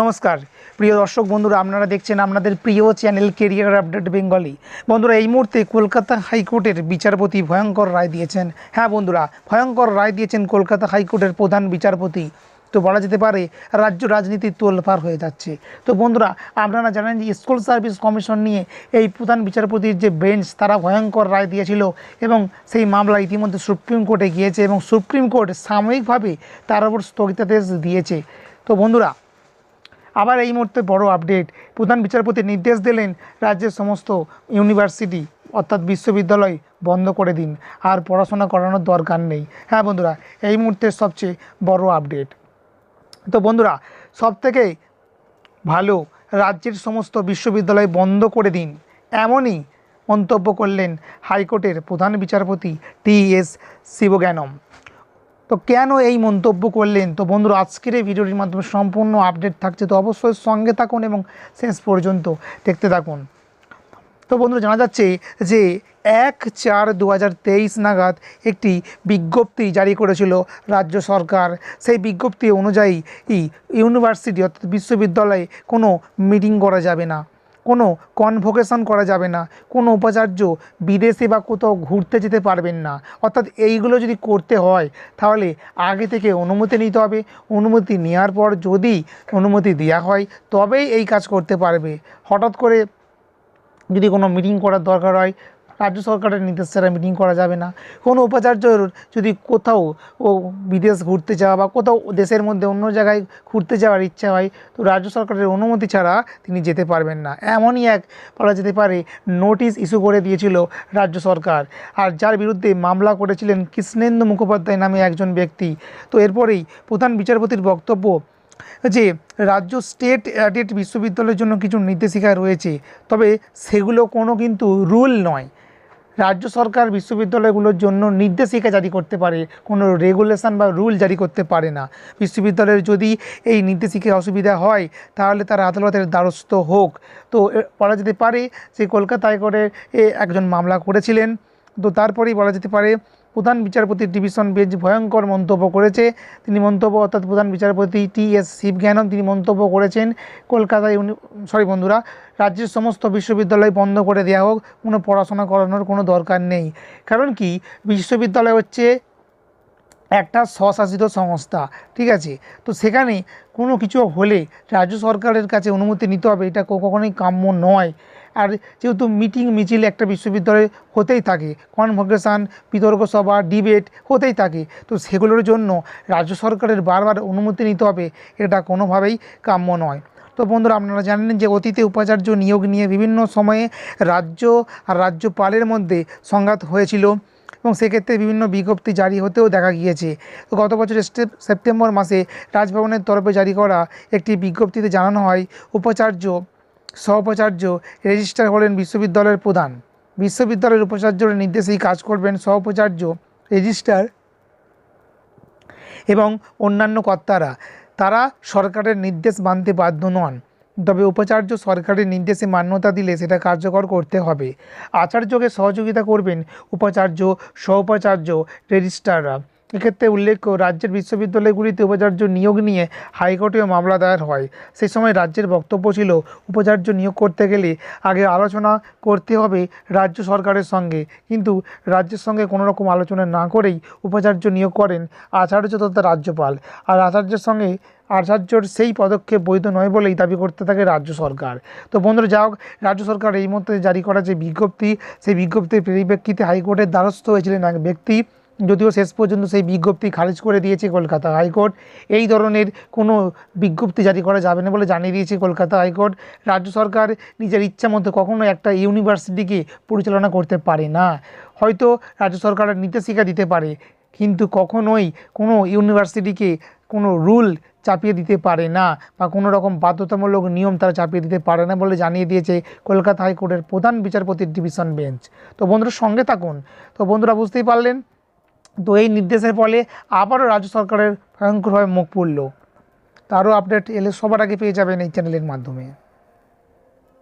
নমস্কার। প্রিয় দর্শক বন্ধুরা, আপনারা দেখছেন আপনাদের প্রিয় চ্যানেল কেরিয়ার আপডেট বেঙ্গলি বন্ধুরা, এই মুহূর্তে কলকাতা হাইকোর্টের বিচারপতি ভয়ঙ্কর রায় দিয়েছেন। হ্যাঁ বন্ধুরা, ভয়ঙ্কর রায় দিয়েছেন কলকাতা হাইকোর্টের প্রধান বিচারপতি। তো বলা যেতে পারে, রাজ্য রাজনীতি তোলপার হয়ে যাচ্ছে। তো বন্ধুরা, আপনারা জানেন যে স্কুল সার্ভিস কমিশন নিয়ে এই প্রধান বিচারপতির যে বেঞ্চ, তারা ভয়ঙ্কর রায় দিয়েছিল এবং সেই মামলা ইতিমধ্যে সুপ্রিম কোর্টে গিয়েছে এবং সুপ্রিম কোর্ট সাময়িকভাবে তার উপর স্থগিতাদেশ দিয়েছে। তো বন্ধুরা আবার এই মুহূর্তে বড় আপডেট প্রধান বিচারপতি নির্দেশ দিলেন রাজ্যের সমস্ত ইউনিভার্সিটি অর্থাৎ বিশ্ববিদ্যালয় বন্ধ করে দিন। আর পড়াশোনা করানোর দরকার নেই। হ্যাঁ বন্ধুরা, এই মুহূর্তের সবচেয়ে বড় আপডেট তো বন্ধুরা সব থেকে ভালো, রাজ্যের সমস্ত বিশ্ববিদ্যালয় বন্ধ করে দিন। এমনই মন্তব্য করলেন হাইকোর্টের প্রধান বিচারপতি টি এস শিবজ্ঞানম। তো কেন এই মন্তব্য করলেন? তো বন্ধুরা, আজকের এই ভিডিওটির মাধ্যমে সম্পূর্ণ আপডেট থাকছে, তো অবশ্যই সঙ্গে থাকুন এবং শেষ পর্যন্ত দেখতে থাকুন। তো বন্ধুরা, জানা যাচ্ছে যে এক চার দু নাগাদ একটি বিজ্ঞপ্তি জারি করেছিল রাজ্য সরকার। সেই বিজ্ঞপ্তি অনুযায়ী ইউনিভার্সিটি অর্থাৎ বিশ্ববিদ্যালয়ে কোনো মিটিং করা যাবে না। কোনো কনভোকেশন করা যাবে না। কোনো উপাচার্য বিদেশে বা কোথাও ঘুরতে যেতে পারবেন না। অর্থাৎ এইগুলো যদি করতে হয়, তাহলে আগে থেকে অনুমতি নিতে হবে। অনুমতি নেওয়ার পর যদি অনুমতি দেওয়া হয়, তবেই এই কাজ করতে পারবে। হঠাৎ করে যদি কোনো মিটিং করার দরকার হয় রাজ্য সরকারের নির্দেশ ছাড়া মিটিং করা যাবে না। কোনো উপাচার্যর যদি কোথাও ও বিদেশ ঘুরতে যাওয়া বা কোথাও দেশের মধ্যে অন্য জায়গায় ঘুরতে যাওয়ার ইচ্ছা হয়, তো রাজ্য সরকারের অনুমতি ছাড়া তিনি যেতে পারবেন না। এমনই এক বলা যেতে পারে নোটিশ ইস্যু করে দিয়েছিল রাজ্য সরকার। আর যার বিরুদ্ধে মামলা করেছিলেন কৃষ্ণেন্দু মুখোপাধ্যায় নামে একজন ব্যক্তি। তো এরপরেই প্রধান বিচারপতির বক্তব্য যে, রাজ্য স্টেট অ্যাডেড বিশ্ববিদ্যালয়ের জন্য কিছু নির্দেশিকা রয়েছে, তবে সেগুলো কোনো কিন্তু রুল নয়। রাজ্য সরকার বিশ্ববিদ্যালয়গুলোর জন্য নির্দেশিকা জারি করতে পারে, কোনো রেগুলেশন বা রুল জারি করতে পারে না। বিশ্ববিদ্যালয়ের যদি এই নির্দেশিকায় অসুবিধা হয়, তাহলে তারা আদালতের দ্বারস্থ হোক। তো বলা যেতে পারে যে কলকাতায় করে একজন মামলা করেছিলেন। তো তারপরেই বলা যেতে পারে প্রধান বিচারপতির ডিভিশন বেঞ্চ ভয়ঙ্কর মন্তব্য করেছে। তিনি মন্তব্য, অর্থাৎ প্রধান বিচারপতি টি এস শিবজ্ঞানম, তিনি মন্তব্য করেছেন কলকাতায় সরি বন্ধুরা, রাজ্যের সমস্ত বিশ্ববিদ্যালয় বন্ধ করে দেওয়া হোক, কোনো পড়াশোনা করানোর কোনো দরকার নেই। কারণ কি? বিশ্ববিদ্যালয় হচ্ছে একটা স্বশাসিত সংস্থা, ঠিক আছে? তো সেখানে কোনো কিছু হলে রাজ্য সরকারের কাছে অনুমতি নিতে হবে, এটা কখনোই কাম্য নয়। আর যেহেতু মিটিং, মিছিল একটা বিশ্ববিদ্যালয়ে হতেই থাকে, কনভোকেশান, বিতর্ক সভা, ডিবেট হতেই থাকে, তো সেগুলোর জন্য রাজ্য সরকারের বারবার অনুমতি নিতে হবে, এটা কোনোভাবেই কাম্য নয়। তো বন্ধুরা, আপনারা জানেন যে অতীতে উপাচার্য নিয়োগ নিয়ে বিভিন্ন সময়ে রাজ্য আর রাজ্যপালের মধ্যে সংঘাত হয়েছিল এবং সেক্ষেত্রে বিভিন্ন বিজ্ঞপ্তি জারি হতেও দেখা গিয়েছে। গত বছর সেপ্টেম্বর মাসে রাজভবনের তরফে জারি করা একটি বিজ্ঞপ্তিতে জানানো হয়, উপাচার্য সহোপাচার্য রেজিস্ট্রার হলেন বিশ্ববিদ্যালয়ের প্রধান। বিশ্ববিদ্যালয়ের উপাচার্যের নির্দেশেই কাজ করবেন সহোপাচার্য রেজিস্ট্রার এবং অন্যান্য কর্তারা। তারা সরকারের নির্দেশ মানতে বাধ্য নন, তবে উপাচার্য সরকারের নির্দেশে মান্যতা দিলে সেটা কার্যকর করতে হবে। আচার্যকে সহযোগিতা করবেন উপাচার্য সহোপাচার্য রেজিস্ট্রাররা এক্ষেত্রে উল্লেখ্য রাজ্যের বিশ্ববিদ্যালয়গুলিতে উপাচার্য নিয়োগ নিয়ে হাইকোর্টেও মামলা দায়ের হয়। সেই সময় রাজ্যের বক্তব্য ছিল, উপাচার্য নিয়োগ করতে গেলে আগে আলোচনা করতে হবে রাজ্য সরকারের সঙ্গে। কিন্তু রাজ্যের সঙ্গে কোনো রকম আলোচনা না করেই উপাচার্য নিয়োগ করেন আচার্য তথা রাজ্যপাল। আর আচার্যের সঙ্গে, আচার্যর সেই পদক্ষেপ বৈধ নয় বলেই দাবি করতে থাকে রাজ্য সরকার। তো বন্ধুরা যা হোক, রাজ্য সরকার এই মধ্যে জারি করা যে বিজ্ঞপ্তি, সেই বিজ্ঞপ্তির পরিপ্রেক্ষিতে হাইকোর্টের দ্বারস্থ হয়েছিলেন এক ব্যক্তি। যদিও শেষ পর্যন্ত সেই বিজ্ঞপ্তি খারিজ করে দিয়েছে কলকাতা হাইকোর্ট, এই ধরনের কোনো বিজ্ঞপ্তি জারি করা যাবে না বলে জানিয়ে দিয়েছে কলকাতা হাইকোর্ট। রাজ্য সরকার নিজের ইচ্ছা মতো কখনো একটা ইউনিভার্সিটিকে পরিচালনা করতে পারে না। হয়তো রাজ্য সরকারের নির্দেশিকা দিতে পারে, কিন্তু কখনোই কোনো ইউনিভার্সিটিকে কোনো রুল চাপিয়ে দিতে পারে না বা কোনো রকম বাধ্যতামূলক নিয়ম তারা চাপিয়ে দিতে পারে না বলে জানিয়ে দিয়েছে কলকাতা হাইকোর্টের প্রধান বিচারপতির ডিভিশন বেঞ্চ। তো বন্ধুরা সঙ্গে থাকুন। তো বন্ধুরা বুঝতেই পারলেন তো এই নির্দেশের ফলে আবারও রাজ্য সরকারের ভয়ঙ্করভাবে মুখ পড়ল। তারও আপডেট এলে সবার আগে পেয়ে যাবেন এই চ্যানেলের মাধ্যমে।